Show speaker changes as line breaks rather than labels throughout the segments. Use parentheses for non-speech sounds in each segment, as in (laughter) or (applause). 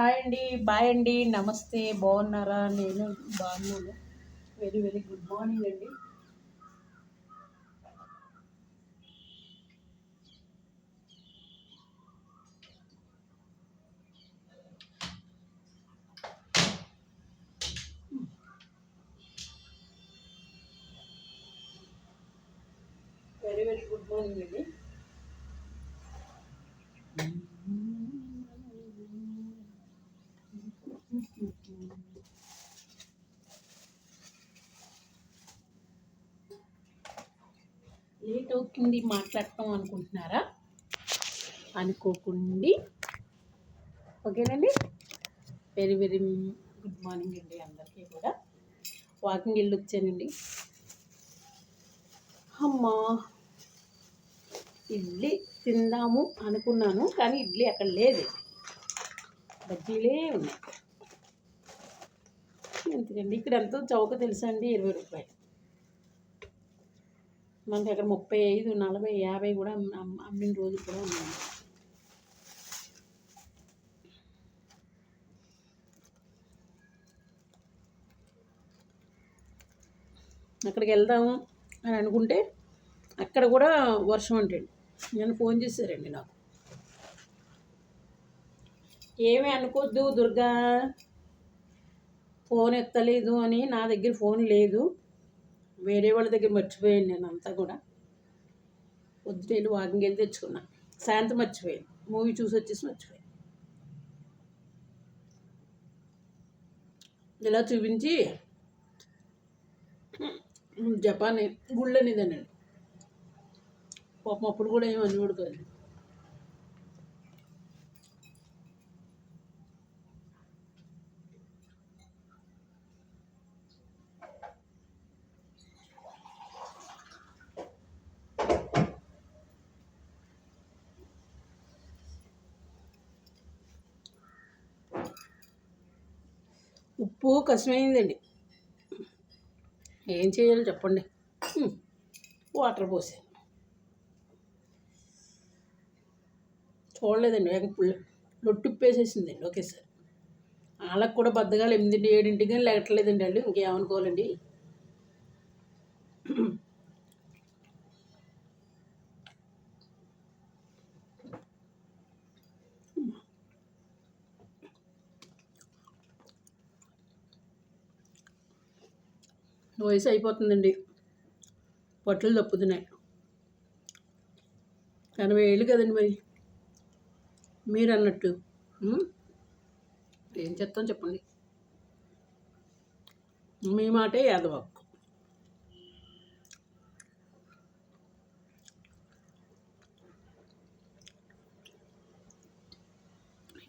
Hi అండి bye అండి నమస్తే బాగున్నారా? నేను బాగున్నాను. వెరీ వెరీ గుడ్ మార్నింగ్ అండి. వెరీ వెరీ గుడ్ మార్నింగ్ అండి. హిందీ అవుతుంది మాట్లాడటం అనుకుంటున్నారా? అనుకోకుండి. ఓకేనండి? వెరీ వెరీ గుడ్ మార్నింగ్ అండి అందరికీ కూడా. వాకింగ్ వెళ్ళి వచ్చానండి అమ్మా! ఇడ్లీ తిందాము అనుకున్నాను కానీ ఇడ్లీ అక్కడ లేదు. బజ్జీలే ఉన్నాయి. ఎందుకండి? ఇక్కడ ఎంతో చౌక తెలుసా అండి? ఇరవై రూపాయలు. మనకి అక్కడ ముప్పై ఐదు నలభై యాభై కూడా అమ్మిన రోజు కూడా ఉన్నాయి అక్కడికి వెళ్దాము అని అనుకుంటే అక్కడ కూడా వర్షం అంటండి. నేను ఫోన్ చేశారండి నాకు. ఏమీ అనుకోద్దు దుర్గా. ఫోన్ ఎత్తలేదు అని నా దగ్గర ఫోన్ లేదు. వేరే వాళ్ళ దగ్గర మర్చిపోయాను నేను అంతా కూడా. పొద్దున వెళ్ళి వాకింగ్ వెళ్ళి తెచ్చుకున్నా. సాయంత్రం మర్చిపోయాను. మూవీ చూసి వచ్చేసి మర్చిపోయాను. ఇలా చూపించి జపాన్ గుళ్ళు అనేదానండి పాపం అప్పుడు కూడా ఏమి అనేవాడు కాదు ఉప్పు కష్టమైందండి ఏం చేయాలో చెప్పండి. వాటర్ పోసాను చూడలేదండి వేగ పుల్ల లొట్టుప్పేసేసిందండి ఒకేసారి. వాళ్ళకి కూడా బద్దగాలు ఎనిమిది ఏడింటికి కానీ లెగట్లేదండి వాళ్ళు. ఇంకేమనుకోవాలండి? వయసు అయిపోతుందండి. పొట్టలు తప్పుతున్నాయి ఎనభై ఏళ్ళు కదండి మరి. మీరు అన్నట్టు ఏం చెప్తాం చెప్పండి. మీ మాటే యాదవాకు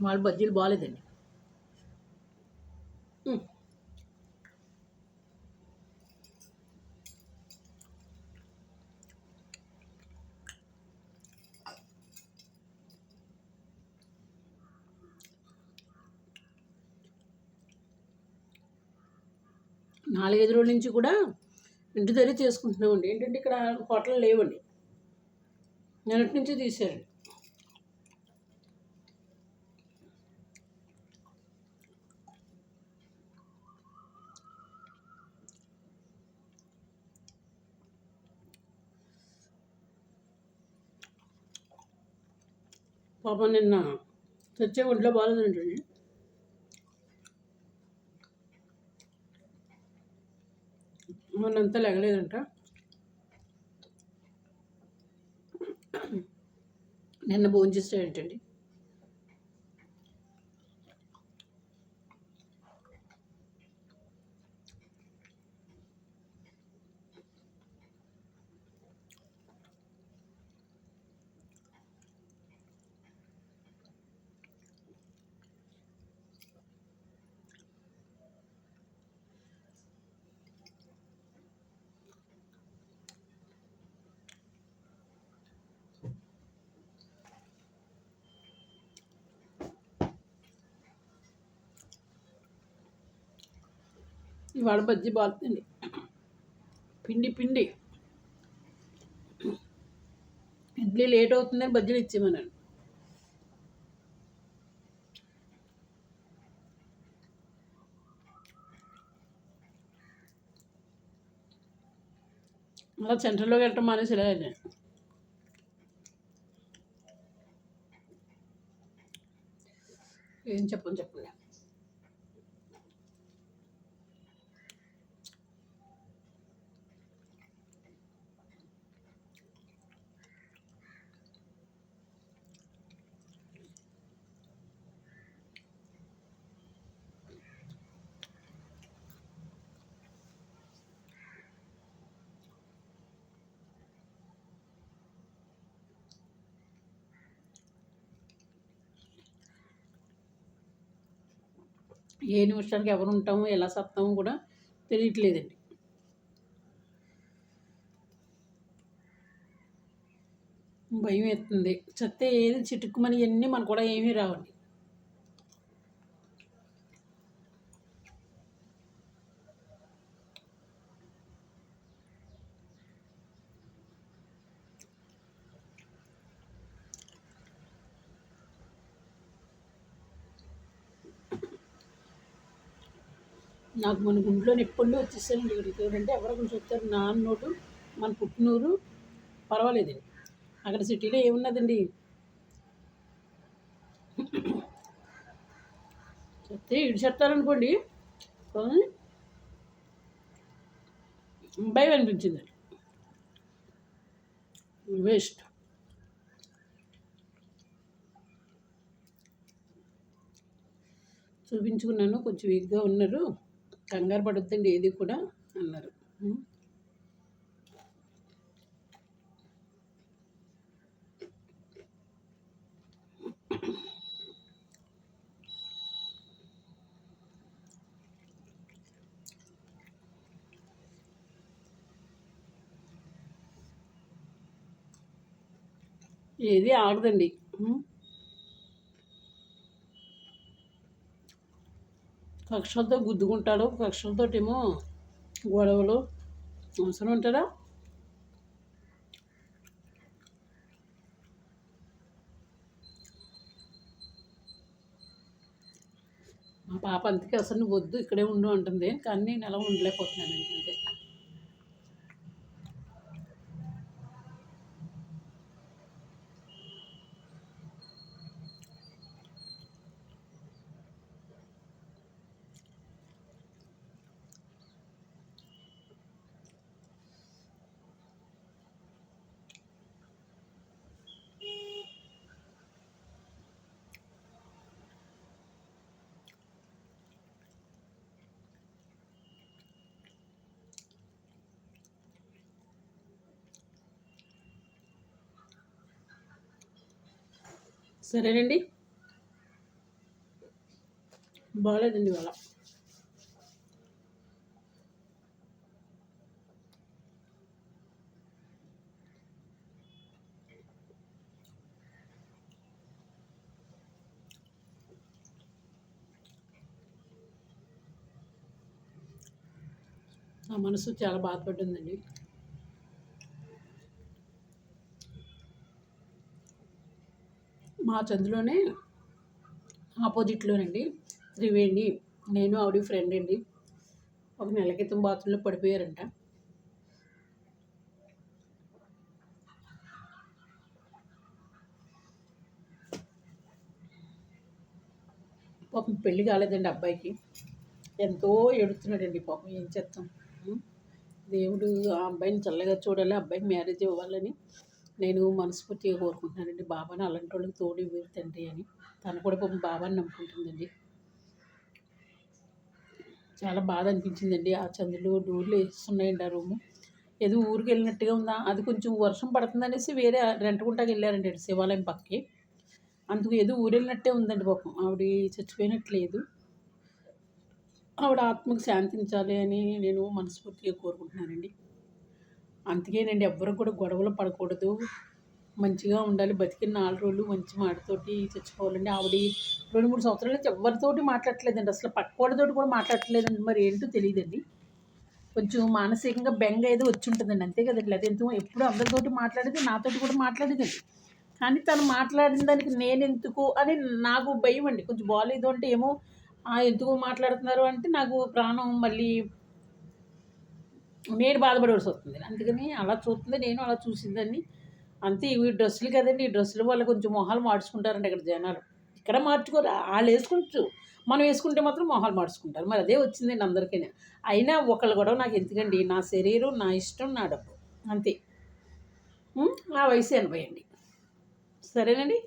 వాళ్ళ బజ్జీలు బాగాలేదండి నాలుగైదు రోజుల నుంచి కూడా ఇంటి దగ్గర చేసుకుంటున్నామండి. ఏంటంటే ఇక్కడ హోటల్ లేవండి. నిన్నటి నుంచి తీశారు. పాపం నిన్న తెచ్చే ఒంట్లో బాగాలేదండి మొన్నంతా లెగలేదంట. నిన్న భోజనం చేస్తాడేంటండి ఇవాళ బజ్జి బాగుతుంది పిండి పిండి. ఇడ్లీ లేట్ అవుతుందని బజ్జీలు ఇచ్చేమన్నాను అలా సెంటర్లోకి వెళ్ళటం మానేసి వెళ్ళాలి నేను ఏం చెప్పను చెప్పలే. ఏ నిమిషానికి ఎవరు ఉంటాము ఎలా సత్తాము కూడా తెలియట్లేదండి. భయం వేస్తుంది చెత్త ఏది చిటుక్కుమని ఇవన్నీ మనకు కూడా ఏమీ రావండి. నాకు మన గుంట్లో ఎప్పుడు వచ్చేసానండి ఇక్కడికి. ఎవరంటే ఎవరో కొంచెం నాన్న నోటు మన పుట్టినూరు. పర్వాలేదండి. అక్కడ సిటీలో ఏమున్నదండి? చెప్తే ఇటు చెప్తారనుకోండి. భయం అనిపించిందండి. వేస్ట్. చూపించుకున్నాను. కొంచెం వీక్గా ఉన్నారు. కంగారు పడొద్దండి ఏది కూడా అన్నారు. ఏది ఆగదండి. పక్షులతో గుద్దుకుంటాడు. ఏమో గొడవలు అవసరం ఉంటారా మా పాప అందుకే అసలు నువ్వు వద్దు ఇక్కడే ఉండు అంటుంది. కానీ నేను ఎలా ఉండలేకపోతున్నాను ఏంటంటే సరేనండి. బాగాలేదండి ఇవాళ. నా మనసు చాలా బాధపడుతుందండి మా చందులోనే ఆపోజిట్లోనండి. త్రివేణి నేను ఆవిడ ఫ్రెండ్ అండి. ఒక నెల క్రితం బాత్రూంలో పడిపోయారంట. పాపం పెళ్ళి కాలేదండి అబ్బాయికి. ఎంతో ఏడుస్తున్నాడండి పాపం ఏం చేస్తాం? దేవుడు ఆ అబ్బాయిని చల్లగా చూడాలి అబ్బాయికి మ్యారేజ్ ఇవ్వాలని. నేను మనస్ఫూర్తిగా కోరుకుంటున్నానండి. బాబాని అలాంటి వాళ్ళకి తోడు తండ్రి అని. తను కూడా పాపం బాబాని నమ్ముకుంటుందండి. చాలా బాధ అనిపించిందండి. ఆ చంద్రులు డూర్లు వేస్తున్నాయండి ఆ రూము. ఏదో ఊరికి వెళ్ళినట్టుగా ఉందా? అది కొంచెం వర్షం పడుతుందనేసి వేరే రెంటకుంటాకి వెళ్ళారండి శివాలయం పక్కకి అందుకు ఏదో ఊరు వెళ్ళినట్టే ఉందండి పాపం. ఆవిడ చచ్చిపోయినట్లేదు. ఆవిడ ఆత్మకు శాంతించాలి అని నేను మనస్ఫూర్తిగా కోరుకుంటున్నానండి. అందుకేనండి ఎవ్వరు కూడా గొడవలు పడకూడదు. మంచిగా ఉండాలి బతికిన నాలుగు రోజులు మంచి మాటతోటి చచ్చిపోవాలండి. ఆవిడ రెండు మూడు సంవత్సరాల నుంచి ఎవరితోటి మాట్లాడట్లేదండి. అసలు పక్కోళ్ళతోటి కూడా మాట్లాడట్లేదండి. మరి ఏంటో తెలియదండి. కొంచెం మానసికంగా బెంగ ఏదో వచ్చి ఉంటుందండి. అంతే కదండి. అది ఎంతో ఎప్పుడు అందరితోటి మాట్లాడేది నాతోటి కూడా మాట్లాడేదండి కానీ తను మాట్లాడిన దానికి నేను ఎందుకు అని నాకు భయం అండి కొంచెం బాగాలేదు అంటే ఏమో ఎందుకు మాట్లాడుతున్నారు? అంటే నాకు ప్రాణం మళ్ళీ నేను బాధపడవలసి వస్తుంది. అందుకని అలా చూస్తుంది నేను అలా చూసిందని అంతే ఇవి డ్రెస్సులు కదండి ఈ డ్రెస్సుల వల్ల కొంచెం మొహాలు మార్చుకుంటారండి ఇక్కడ జనాలు. ఇక్కడ మార్చుకోరు వాళ్ళు వేసుకోవచ్చు మనం వేసుకుంటే మాత్రం మొహాలు మార్చుకుంటారు. మరి అదే వచ్చిందండి అందరికైనా. అయినా ఒకళ్ళు కూడా నాకు ఎందుకండి నా శరీరం నా ఇష్టం నా డబ్బు. అంతే. నా వయసు ఎనభై అండి. సరేనండి?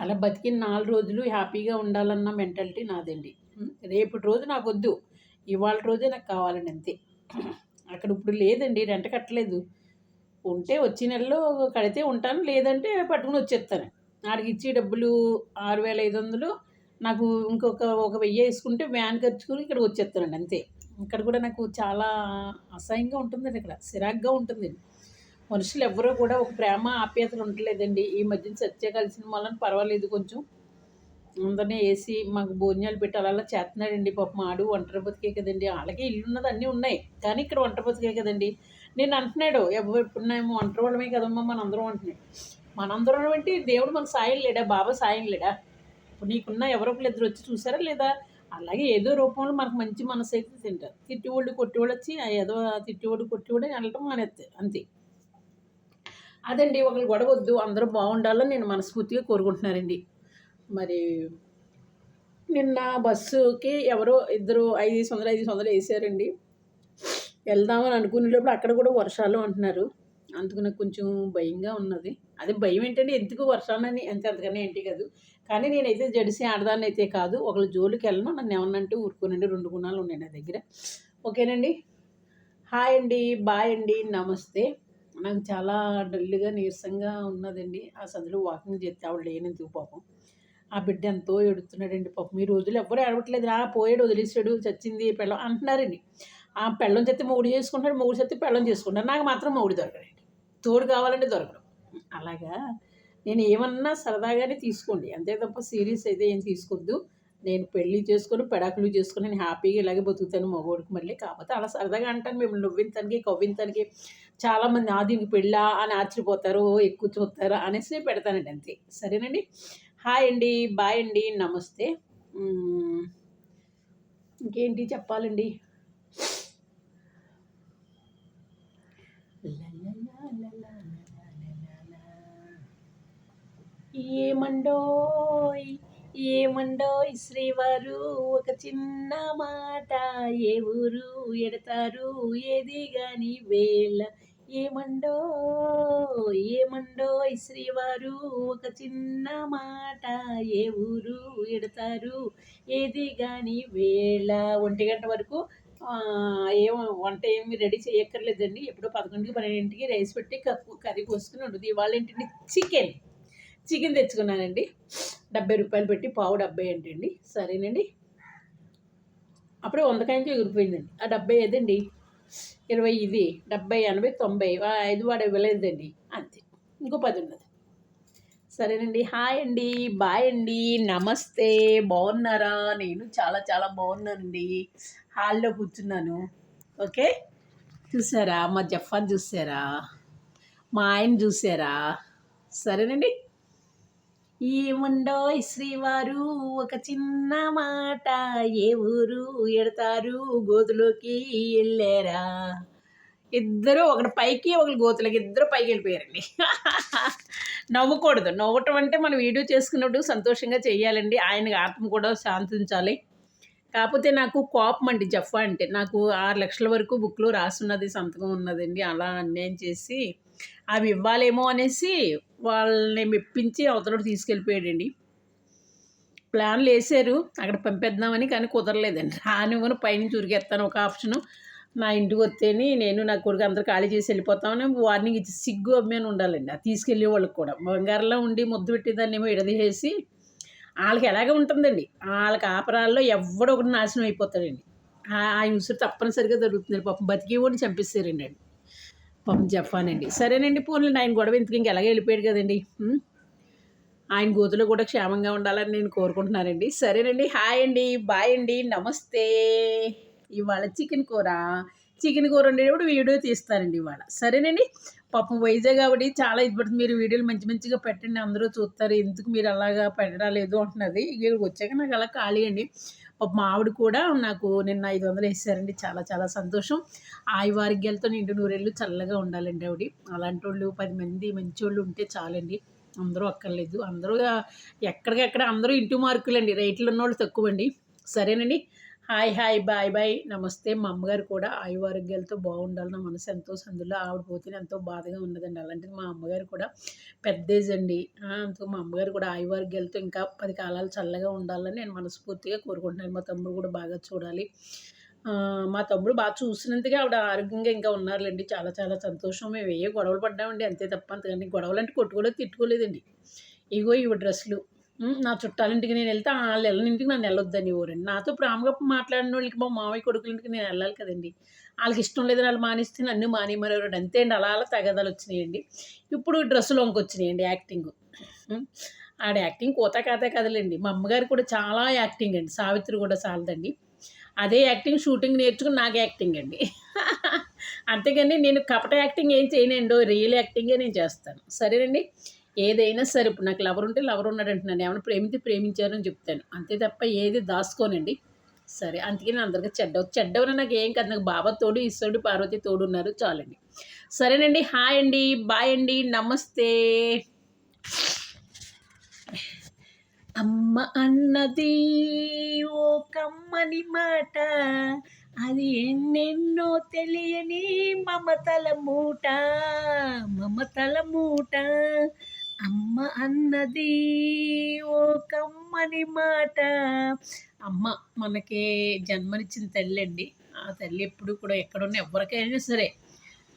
అలా బతికిన నాలుగు రోజులు హ్యాపీగా ఉండాలన్న మెంటాలిటీ నాదండి. రేపటి రోజు నాకు వద్దు ఇవాళ రోజే నాకు కావాలండి అంతే. అక్కడ ఇప్పుడు లేదండి రెంట కట్టలేదు. ఉంటే వచ్చే నెలలో కడితే ఉంటాను లేదంటే పట్టుకుని వచ్చేస్తాను. ఆడికి ఇచ్చే డబ్బులు ఆరు వేల ఐదు వందలు నాకు ఇంకొక ఒక వెయ్యి వేసుకుంటే వ్యాన్ ఖర్చుకుని ఇక్కడికి వచ్చేస్తానండి అంతే. ఇక్కడ కూడా నాకు చాలా అసహ్యంగా ఉంటుందండి ఇక్కడ సిరాగ్గా ఉంటుందండి మనుషులు ఎవరో కూడా ఒక ప్రేమ ఆప్యాయతలు ఉండలేదండి. ఈ మధ్యన సత్య కలిసిన వలన పర్వాలేదు కొంచెం. అందరినీ వేసి మాకు భోజనాలు పెట్టి అలా అలా చేస్తున్నాడండి. పాపం ఆడు ఒంటరి బతికే కదండి. వాళ్ళకి ఇల్లు ఉన్నది అన్నీ ఉన్నాయి. కానీ ఇక్కడ ఒంటరి బతికే కదండి. నేను అంటున్నాడు ఎవరు ఇప్పుడున్నామో ఒంటరి వాళ్ళమే కదమ్మా మనందరం అంటున్నాడు. మనందరం అంటే దేవుడు మన సాయం లేడా? బాబా సాయం లేడా? ఇప్పుడు నీకున్న ఎవరో ఒకరు ఇద్దరు వచ్చి చూసారా లేదా? అలాగే ఏదో రూపంలో మనకు మంచి మనసు అయితే తింటారు. తిట్టివాళ్ళు కొట్టేవాళ్ళు వచ్చి ఆ ఏదో తిట్టివాడు కొట్టివాడు అని అనటం మానేస్తారు. అంతే. అదండి ఒకరు గొడవ వద్దు అందరూ బాగుండాలని నేను మనస్ఫూర్తిగా కోరుకుంటున్నానండి. మరి నిన్న బస్సుకి ఎవరో ఇద్దరు ఐదు వందలు ఐదు వందలు వేసారండి. వెళ్దామని అనుకునేటప్పుడు అక్కడ కూడా వర్షాలు అంటున్నారు. అందుకు నాకు కొంచెం భయంగా ఉన్నది. అదే భయం ఏంటంటే ఎందుకు వర్షాలని ఎంత అంతకన్నా ఏంటి కాదు. కానీ నేనైతే జడిసి ఆడదాన్ని అయితే కాదు. ఒకళ్ళు జోలికి వెళ్ళను నన్ను ఏమన్నంటే ఊరుకోనండి. రెండు గుణాలు ఉన్నాయి నా దగ్గర. ఓకేనండి. హాయ్ అండి బాయ్ అండి నమస్తే. నాకు చాలా డల్గా నీరసంగా ఉన్నదండి. ఆ సందులో వాకింగ్ చేస్తే ఆవిడ లేనందుకు పాపం. ఆ బిడ్డ ఎంతో ఎడుతున్నాడండి పాపం ఈ రోజులు ఎవ్వరూ ఏడవట్లేదు రా పోయాడు వదిలేసాడు చచ్చింది పెళ్ళం అంటున్నారండి. ఆ పెళ్ళం చెత్తే మొగుడు చేసుకుంటాడు మూడు చెత్తే పెళ్ళం చేసుకుంటాడు నాకు మాత్రం మూడు దొరకడండి. తోడు కావాలంటే దొరకడం. అలాగా నేను ఏమన్నా సరదాగానే తీసుకోండి. అంతే తప్ప సీరియస్ అయితే ఏం తీసుకోవద్దు. నేను పెళ్ళి చేసుకొని పెడాకులు చేసుకొని నేను హ్యాపీగా ఇలాగే బతుకుతాను మగోడికి మళ్ళీ. కాకపోతే అలా సరదాగా అంటాను మిమ్మల్ని నవ్వించడానికి తనకి చాలామంది ఆ దీనికి పెళ్ళా అని ఆశ్చర్యపోతారు ఎక్కువ చూస్తారు అనేసి నేను పెడతానండి అంతే. సరేనండి? హాయ్ అండి బాయ్ అండి నమస్తే. ఇంకేంటి చెప్పాలండి? ఏమండోయ్ ఏమండోయ్ శ్రీవారు ఒక చిన్న మాట. ఏ ఊరు ఎడతారు ఏది గాని వేళ. ఏమండో ఏమండో శ్రీవారు ఒక చిన్న మాట. ఏ ఊరు ఎడతారు? ఏది కానీ వేళ. ఒంటి గంట వరకు ఏం వంట ఏమి రెడీ చేయక్కర్లేదండి. ఎప్పుడో పదకొండుకి పన్నెండింటికి రైస్ పెట్టి కప్పు కర్రీ పోసుకుని ఉండదు ఇవాళ ఏంటంటే చికెన్. చికెన్ తెచ్చుకున్నానండి. డెబ్బై రూపాయలు పెట్టి పావు డెబ్బై ఏంటండి సరేనండి? అప్పుడే వందకాయలకి ఎగిరిపోయిందండి. ఆ డెబ్బై ఏదండి? ఇరవై ఇది డెబ్బై ఎనభై తొంభై ఐదు వాడు ఇవ్వలేదండి అంతే ఇంకో పది ఉన్నది. సరేనండి హాయ్ అండి బాయ్ అండి నమస్తే బాగున్నారా? నేను చాలా చాలా బాగున్నానండి. హాల్లో కూర్చున్నాను. ఓకే? చూసారా? మా జఫాన్ చూసారా? మా ఆయన చూసారా? సరేనండి. ఏముండో శ్రీవారు? ఒక చిన్న మాట ఏ ఊరు ఎడతారు? గోతులోకి వెళ్ళారా? ఇద్దరు ఒకటి పైకి ఒకరు గోతులకి ఇద్దరు పైకి వెళ్ళిపోయారండి. (laughs) నవ్వకూడదు. నవ్వటం అంటే మనం వీడియో చేసుకున్నప్పుడు సంతోషంగా చేయాలండి. ఆయన ఆత్మ కూడా శాంతించాలి. కాకపోతే నాకు కోపం అండి జఫా అంటే. నాకు ఆరు లక్షల వరకు బుక్లో రాసున్నది సంతకం ఉన్నదండి. అలా అన్యాయం చేసి అవి ఇవ్వాలేమో అనేసి వాళ్ళని మెప్పించి అవతలకి తీసుకెళ్ళిపోయాడండి. ప్లాన్లు వేసారు అక్కడ పంపేద్దామని కానీ కుదరలేదండి. రానివ్వను పైనుంచి ఉరికేస్తాను ఒక ఆప్షను. నా ఇంటికి వస్తేని నేను నా కొడుకు అందరూ ఖాళీ చేసి వెళ్ళిపోతామని వార్నింగ్ ఇచ్చి సిగ్గు అమ్మాని ఉండాలండి. ఆ తీసుకెళ్ళే వాళ్ళకి కూడా. బంగారంలో ఉండి ముద్దు పెట్టేదాన్ని ఏమో ఇడదీసేసి వాళ్ళకి ఎలాగే ఉంటుందండి? వాళ్ళకి ఆపరాల్లో ఎవడో ఒకటి నాశనం అయిపోతాడండి. ఆ- ఆ తప్పనిసరిగా జరుగుతుంది పాపం బతికేవాడిని చంపిస్తారండి. అండి పాపం చెప్పానండి సరేనండి పోన్లే ఆయన గొడవ ఇంతకు ఇంక ఎలాగే వెళ్ళిపోయాడు కదండి. ఆయన గోతులో కూడా క్షేమంగా ఉండాలని నేను కోరుకుంటున్నానండి. సరేనండి హాయ్ అండి బాయ్ అండి నమస్తే. ఇవాళ చికెన్ కూర. చికెన్ కూర ఉండేటప్పుడు వీడియో తీస్తానండి ఇవాళ. సరేనండి పాపం వైజాగ్ కాబట్టి చాలా ఇది పడుతుంది. మీరు వీడియోలు మంచి మంచిగా పెట్టండి. అందరూ చూస్తారు. ఎందుకు మీరు అలాగా పెట్టరాలేదు అంటున్నది. ఇక్కడికి వచ్చాక నాకు అలా ఖాళీ అండి. మా ఆవిడ కూడా నాకు నిన్న ఐదు వందలు వేసారండి. చాలా చాలా సంతోషం. ఆయువ ఆరోగ్యాలతో నిండు నూరేళ్ళు చల్లగా ఉండాలండి ఆవిడ. అలాంటి వాళ్ళు పది మంది మంచి వాళ్ళు ఉంటే చాలండి. అందరూ అక్కర్లేదు. అందరూ ఎక్కడికెక్కడ అందరూ ఇంటి మార్కులండి. రేట్లు ఉన్న వాళ్ళు తక్కువ అండి సరేనండి. Hi hi bye bye. నమస్తే. మా అమ్మగారు కూడా ఆయు ఆరోగ్యాలతో బాగుండాలి నా మనసు ఎంతో సందులో ఆవిడ పోతే ఎంతో బాధగా ఉన్నదండి. అలాంటిది మా అమ్మగారు కూడా పెద్ద ఏజ్ అండి. అందుకు మా అమ్మగారు కూడా ఆయు ఆరోగ్యాలతో ఇంకా పది కాలాలు చల్లగా ఉండాలని నేను మనస్ఫూర్తిగా కోరుకుంటున్నాను. మా తమ్ముడు కూడా బాగా చూడాలి. మా తమ్ముడు బాగా చూసినందుకే ఆవిడ ఆరోగ్యంగా ఇంకా ఉన్నారులేండి. చాలా చాలా సంతోషం. మేము ఏ గొడవలు పడ్డామండి. అంతే తప్ప అంతకంటే గొడవలు అంటే కొట్టుకోలేదు తిట్టుకోలేదండి. ఇగో ఇవి డ్రెస్సులు. నా చుట్టాలింటికి నేను వెళ్తే వాళ్ళు వెళ్ళింటికి నన్ను వెళ్ళొద్దని ఊరండి నాతో ప్రేమగా మాట్లాడిన వాళ్ళకి మా మామయ్య కొడుకులింటికి నేను వెళ్ళాలి కదండి. వాళ్ళకి ఇష్టం లేదని వాళ్ళు మానేస్తే నన్ను మాని అంతే అండి అలా అలా తగదాలు వచ్చినాయండి. ఇప్పుడు డ్రెస్సులు వచ్చినాయండి యాక్టింగ్. ఆడ యాక్టింగ్ కోత కాతే కదలండి. మా అమ్మగారు కూడా చాలా యాక్టింగ్ అండి. సావిత్రి కూడా చాలదండి. అదే యాక్టింగ్ షూటింగ్ నేర్చుకుని నాకు యాక్టింగ్ అండి. (laughs) అంతేగాని నేను కపట యాక్టింగ్ ఏం చేయనండి. రియల్ యాక్టింగే నేను చేస్తాను. సరేనండి? ఏదైనా సరే ఇప్పుడు నాకు లవర్ ఉంటే లవర్ ఉన్నాడు అంటున్నాను ఏమైనా ప్రేమితే ప్రేమించారని చెప్తాను. అంతే తప్ప ఏది దాచుకోనండి. సరే అందుకే నేను అందరికీ చెడ్డ చెడ్డవన నాకు ఏం కాదు. నాకు బాబా తోడు ఈశ్వరుడు పార్వతి తోడు ఉన్నారు. చాలండి. సరేనండి. హాయ్ అండి. బాయ్ అండి. నమస్తే. అమ్మ అన్నది ఓ కమ్మని మాట. అది ఎన్నెన్నో తెలియని మమతల మూట. మమతల మూట. అమ్మ అన్నది ఓ కమ్మని మాట. అమ్మ మనకి జన్మనిచ్చిన తల్లి అండి ఆ తల్లి ఎప్పుడు కూడా ఎక్కడున్నా ఎవరికైనా సరే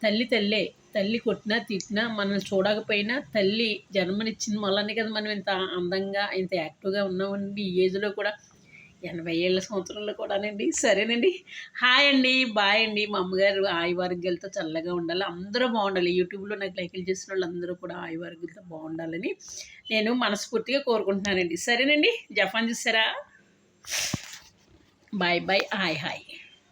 తల్లి తల్లే. తల్లి కొట్టినా తిట్టినా మనల్ని చూడకపోయినా తల్లి జన్మనిచ్చిన వల్లనే కదా మనం ఇంత అందంగా ఇంత యాక్టివ్గా ఉన్నామండి ఈ ఏజ్లో కూడా. ఎనభై ఏళ్ళ సంవత్సరంలో కూడానండి. సరేనండి. హాయ్ అండి. బాయ్ అండి. మా అమ్మగారు ఆయువారోగ్యాలతో చల్లగా ఉండాలి. అందరూ బాగుండాలి. యూట్యూబ్లో నాకు లైకులు చేసిన వాళ్ళు అందరూ కూడా ఆయువారోగ్యాలతో బాగుండాలని నేను మనస్ఫూర్తిగా కోరుకుంటున్నానండి. సరేనండి. జపాన్ చూసారా? Bye bye. Hi hi.